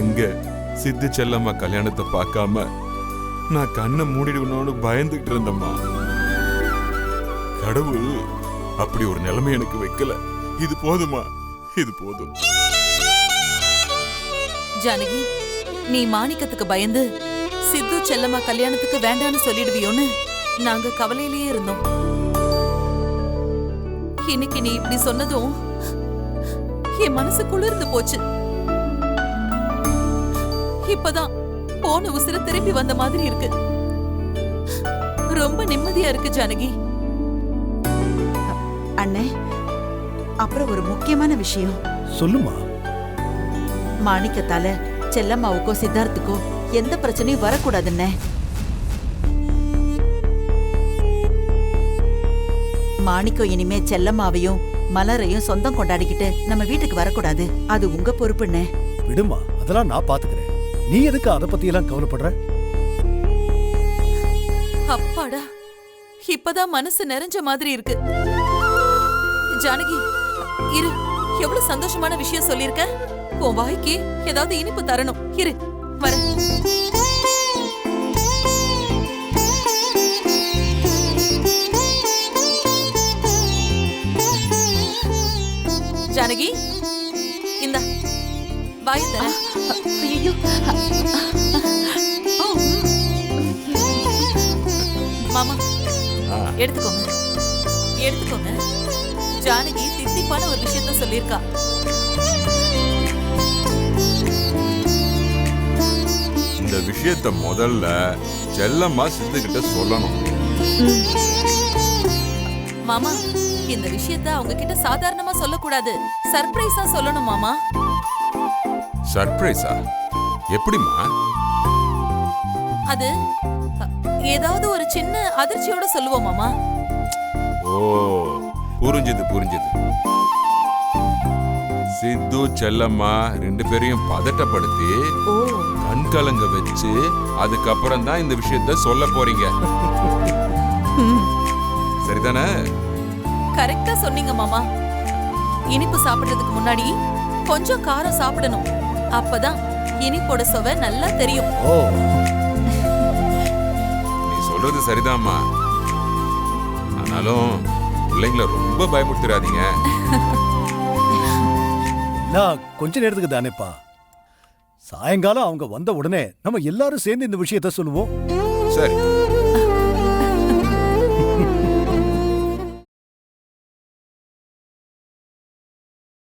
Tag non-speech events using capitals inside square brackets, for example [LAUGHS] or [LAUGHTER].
எங்க? சித்து செல்லம்மா கல்யாணத்தை பார்க்காம நான் கண்ணை மூடிடுவனோன்னு பயந்துகிட்டு இருந்தம்மா. கடவுள் அப்படி ஒரு நிலைமை எனக்கு வைக்கல. இது போதுமா இது போதும். ஜானகி நீ மாணிக்கத்துக்கு பயந்து சித்து செல்லம்மா கல்யாணத்துக்கு வேண்டான்னு சொல்லிடுவியோன்னு நாங்க கவலையிலேயே இருந்தோம். இன்னைக்கு நீ இப்படி சொன்னதும் என் மனசு குளிர்ந்து போச்சு. இப்பதான் போன உசிர திரும்பி வந்த மாதிரி இருக்கு. ரொம்ப நிம்மதியா இருக்கு ஜானகி. அண்ணே அப்புறம் ஒரு முக்கியமான விஷயம். சொல்லுமா? மாணிக்கத்தால செல்லம்மாவுக்கோ சித்தார்த்துக்கோ எந்த பிரச்சனையும் வரக்கூடாதுண்ணே. மாணிக்கம் இனிமே செல்லம்மாவையும் மலரையும் சொந்தம் கொண்டாடிக்கிட்டு நம்ம வீட்டுக்கு வரக்கூடாது. அது உங்க பொறுப்புண்ணே. விடுமா அதெல்லாம் நான் பாத்துக்கிறேன். நீ எதுக்கு அதை பத்தி எல்லாம் கவலைப்படுற? அப்பாடா இப்பதான் மனசு நிறைஞ்ச மாதிரி இருக்கு. ஜானகி இரு எவ்வளவு சந்தோஷமான விஷயம் சொல்லிருக்க உன் வாய்க்கு ஏதாவது இனிப்பு தரணும். இரு வர. ஜானகி? வாய் ஐயோ மாமா எடுத்துக்கோங்க. எடுத்துக்கோங்க. ஜானகி தித்திப்பான ஒரு விஷயத்த சொல்லியிருக்கா. இந்த விஷயத்த முதல்ல செல்லம்மா சித்து கிட்ட சொல்லணும். மாமா இந்த விஷயத்த அவங்க கிட்ட சாதாரணமா சொல்லக்கூடாது. சர்ப்ரைஸா சொல்லணும் மாமா. சர்ப்ரைஸா? எப்படிம்மா? அது ஏதாவது ஒரு சின்ன அதிர்ச்சியோட சொல்லுவோம் மாமா. ஓ புரிஞ்சுது புரிஞ்சுது. சித்து செல்லம்மா ரெண்டு பேரையும் பதட்டப்படுத்தி ஓ. கண் கலங்க வச்சு அதுக்கப்புறம் தான் இந்த விஷயத்த சொல்ல போறீங்க. சரிதானே? கரெக்டா சொன்னீங்க மாமா. இனிப்பு சாப்பிடுறதுக்கு முன்னாடி கொஞ்சம் காரம் சாப்பிடணும். அப்பதான் இனிப்போட சுவை நல்லா தெரியும். ஓ. நீ சொல்றது சரிதாம்மா. ஆனாலும் பிள்ளைங்கள ரொம்ப பயமுறுத்திடாதீங்க. [LAUGHS] நான் கொஞ்ச நேரத்துக்கு தானேப்பா. சாயங்காலம் அவங்க வந்த உடனே நம்ம எல்லாரும் சேர்ந்து இந்த விஷயத்த சொல்லுவோம். சரி.